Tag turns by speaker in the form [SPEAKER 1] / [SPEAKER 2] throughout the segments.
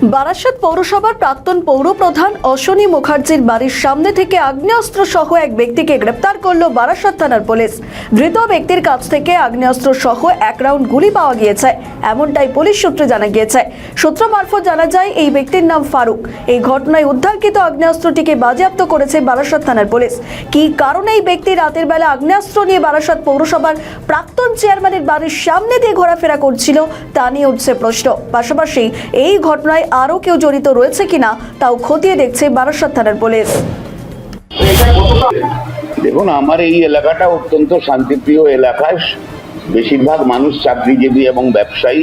[SPEAKER 1] বারাসাত পৌরসভার প্রাক্তন পৌরপ্রধান অশ্বনী মুখার্জির বাড়ির সামনে থেকে আগ্নেয়াস্ত্র সহ এক ব্যক্তিকে গ্রেপ্তার করল বারাসাত থানার পুলিশ। ধৃত ব্যক্তির কাছ থেকে আগ্নেয়াস্ত্র সহ এক রাউন্ড গুলি পাওয়া গিয়েছে, এমনটাই পুলিশ সূত্রে জানা গিয়েছে। সূত্র মারফত জানা যায়, এই ব্যক্তির নাম ফারুক। এই ঘটনায় উদ্ধারকৃত আগ্নেয়াস্ত্রটিকে বাজেয়াপ্ত করেছে বারাসাত থানার পুলিশ। কী কারণে এই ব্যক্তি রাতের বেলা আগ্নেয়াস্ত্র নিয়ে বারাসাত পৌরসভার প্রাক্তন চেয়ারম্যানের বাড়ির সামনে দিয়ে ঘোরাফেরা করছিল, তা নিয়ে উঠছে প্রশ্ন। পাশাপাশি এই ঘটনায় আরও কেউ জড়িত রয়েছে কিনা তাও খতিয়ে দেখছে বারাসাত থানার পুলিশ।
[SPEAKER 2] দেখুন, আমার এই এলাকাটা অত্যন্ত শান্তিপ্রিয় এলাকা। বেশিরভাগ মানুষ চাকরিজীবী এবং ব্যবসায়ী।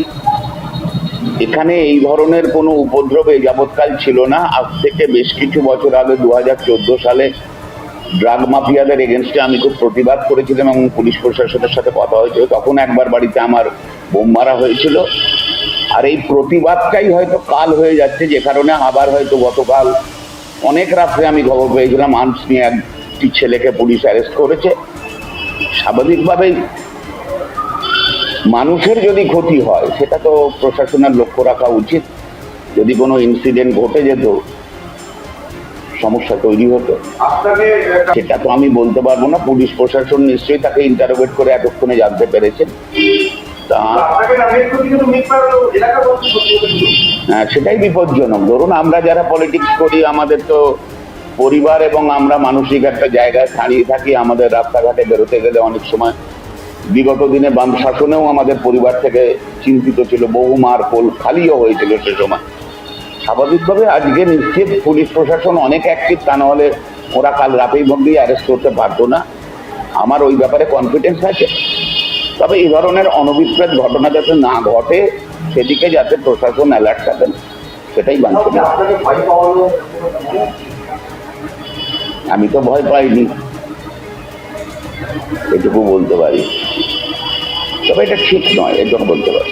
[SPEAKER 2] এখানে এই ধরনের কোনো উপদ্রব এই যাবৎকাল ছিল না। আজ থেকে বেশ কিছু বছর আগে দু হাজার চোদ্দ সালে ড্রাগ মাফিয়াদের এগেনস্টে আমি খুব প্রতিবাদ করেছিলাম এবং পুলিশ প্রশাসনের সাথে কথা হয়েছিল। তখন একবার বাড়িতে আমার বোম মারা হয়েছিল। আর এই প্রতিবাদটাই হয়তো কাল হয়ে যাচ্ছে যে কারণে আবার হয়তো গতকাল অনেক রাত্রে আমি খবর পেয়েছিলাম আর্মস নিয়ে একটি ছেলেকে পুলিশ অ্যারেস্ট করেছে। স্বাভাবিকভাবেই মানুষের যদি ক্ষতি হয় সেটা তো প্রশাসনের লক্ষ্য রাখা উচিত। যদি কোনো ইনসিডেন্ট ঘটে যেত সমস্যা তৈরি হতো। সেটা তো আমি বলতে পারব না পুলিশ প্রশাসন নিশ্চয়ই তাকে ইন্টারোগেট করে এতক্ষণে জানতে পেরেছেন। তা। হ্যাঁ, সেটাই বিপজ্জনক। ধরুন আমরা যারা পলিটিক্স করি আমাদের তো পরিবার এবং আমরা মানসিক একটা জায়গায় দাঁড়িয়ে থাকি আমাদের রাস্তাঘাটে বেরোতে গেলে অনেক সময় বিগত দিনে বাম শাসনেও আমাদের পরিবার থেকে চিন্তিত ছিল বহু মার পোল খালিও হয়েছিল সে সময়। স্বাভাবিকভাবে আজকে নিশ্চিত পুলিশ প্রশাসন অনেক অ্যাক্টিভ তা নাহলে ওরা কাল রাতেই মধ্যেই অ্যারেস্ট করতে পারতো না। আমার ওই ব্যাপারে কনফিডেন্স আছে। তবে এই ধরনের অনভিপ্রেত ঘটনা যাতে না ঘটে সেদিকে যাতে প্রশাসন অ্যালার্ট থাকেন সেটাই বাঞ্ছনীয়। আমি তো ভয় পাইনি। এটুকু বলতে পারি। তবে এটা ঠিক নয় এটুকু বলতে পারি।